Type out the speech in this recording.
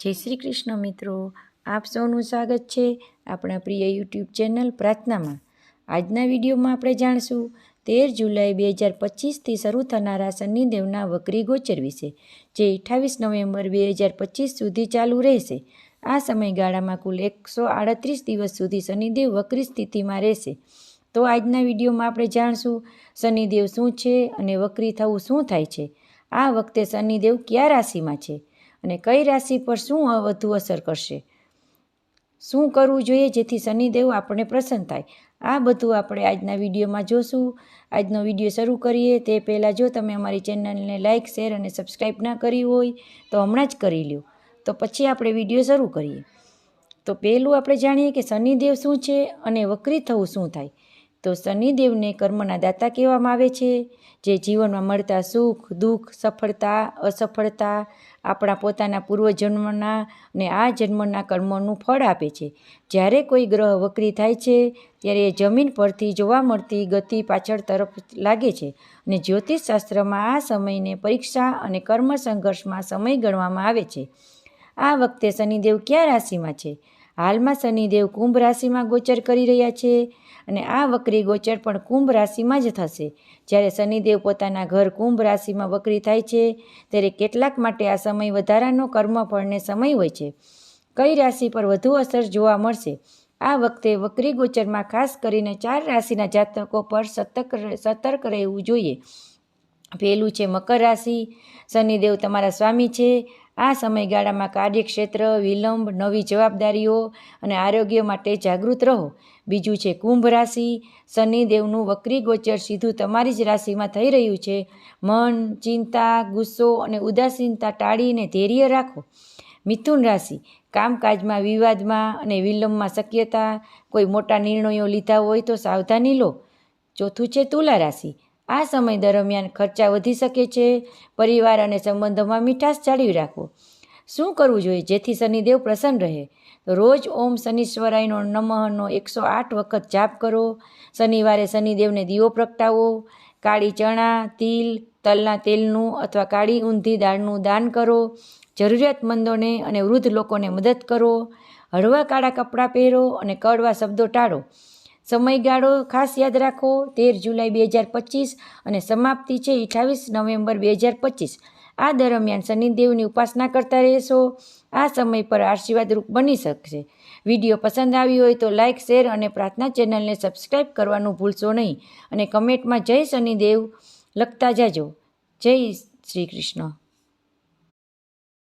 જય શ્રી કૃષ્ણ મિત્રો. આપ સૌનું સ્વાગત છે આપણા પ્રિય યુટ્યુબ ચેનલ પ્રાર્થનામાં. આજના વિડીયોમાં આપણે જાણશું, તેર જુલાઈ બે હજાર પચીસથી શરૂ થનારા શનિદેવના વક્રી ગોચર વિશે, જે અઠ્ઠાવીસ નવેમ્બર બે હજાર પચીસ સુધી ચાલુ રહેશે. આ સમયગાળામાં કુલ એકસો આડત્રીસ દિવસ સુધી શનિદેવ વક્રી સ્થિતિમાં રહેશે. તો આજના વિડીયોમાં આપણે જાણશું, શનિદેવ શું છે અને વક્રી થવું શું થાય છે? આ વખતે શનિદેવ કયા રાશિમાં છે? અને કઈ રાશિ પર શું વધુ અસર કરશે? શું કરવું જોઈએ જેથી શનિદેવ આપણને પ્રસન્ન થાય? આ બધું આપણે આજના વિડીયોમાં જોશું. આજનો વીડિયો શરૂ કરીએ તે પહેલાં જો તમે અમારી ચેનલને લાઇક શેર અને સબસ્ક્રાઈબ ના કરી હોય, તો હમણાં જ કરી લ્યો. તો પછી આપણે વીડિયો શરૂ કરીએ. તો પહેલું આપણે જાણીએ કે શનિદેવ શું છે અને વક્રી થવું શું થાય? તો શનિદેવને કર્મના દાતા કહેવામાં આવે છે, જે જીવનમાં મળતા સુખ, દુઃખ, સફળતા, અસફળતા, આપણા પોતાના પૂર્વજન્મના અને આ જન્મના કર્મોનું ફળ આપે છે. જ્યારે કોઈ ગ્રહ વક્રી થાય છે, ત્યારે એ જમીન પરથી જોવા મળતી ગતિ પાછળ તરફ લાગે છે અને જ્યોતિષશાસ્ત્રમાં આ સમયને પરીક્ષા અને કર્મ સંઘર્ષમાં સમય ગણવામાં આવે છે. આ વખતે શનિદેવ કયા રાશિમાં છે? હાલમાં શનિદેવ કુંભ રાશિમાં ગોચર કરી રહ્યા છે અને આ વક્રી ગોચર પણ કુંભ રાશિમાં જ થશે. જ્યારે શનિદેવ પોતાના ઘર કુંભ રાશિમાં વક્રી થાય છે, ત્યારે કેટલાક માટે આ સમય વધારાનો કર્મફળને સમય હોય છે. કઈ રાશિ પર વધુ અસર જોવા મળશે? આ વખતે વક્રી ગોચરમાં ખાસ કરીને ચાર રાશિના જાતકો પર સતર્ક સતર્ક રહેવું જોઈએ. પહેલું છે મકર રાશિ. શનિદેવ તમારા સ્વામી છે. આ સમયગાળામાં કાર્યક્ષેત્ર, વિલંબ, નવી જવાબદારીઓ અને આરોગ્ય માટે જાગૃત રહો. બીજું છે કુંભ રાશિ. શનિદેવનું વક્રી ગોચર સીધું તમારી જ રાશિમાં થઈ રહ્યું છે. મન, ચિંતા, ગુસ્સો અને ઉદાસીનતા ટાળીને ધૈર્ય રાખો. મિથુન રાશિ. કામકાજમાં વિવાદમાં અને વિલંબમાં શક્યતા, કોઈ મોટા નિર્ણયો લીધા હોય તો સાવધાની લો. ચોથું છે તુલા રાશિ. આ સમય દરમિયાન ખર્ચા વધી શકે છે, પરિવાર અને સંબંધોમાં મીઠાશ જાળવી રાખો શું કરવું જોઈએ જેથી શનિદેવ પ્રસન્ન રહે? રોજ ઓમ શનિશ્વરાયનો નમઃનો એકસો આઠ વખત જાપ કરો. શનિવારે શનિદેવને દીવો પ્રગટાવો. કાળી ચણા, તિલ, તલના તેલનું અથવા કાળી ઊંધી દાળનું દાન કરો. જરૂરિયાતમંદોને અને વૃદ્ધ લોકોને મદદ કરો. હળવા કાળા કપડાં પહેરો અને કડવા શબ્દો ટાળો. સમયગાળો ખાસ યાદ રાખો, તેર જુલાઈ બે હજાર પચીસ અને સમાપ્તિ છે અઠ્ઠાવીસ નવેમ્બર બે હજાર પચીસ. આ દરમિયાન શનિદેવની ઉપાસના કરતા રહેશો. આ સમય પર આશીર્વાદરૂપ બની શકશે. વીડિયો પસંદ આવ્યો હોય તો લાઇક શેર અને પ્રાર્થના ચેનલને સબસ્ક્રાઈબ કરવાનું ભૂલશો નહીં અને કમેન્ટમાં જય શનિદેવ લખતા જાજો. જય શ્રી કૃષ્ણ.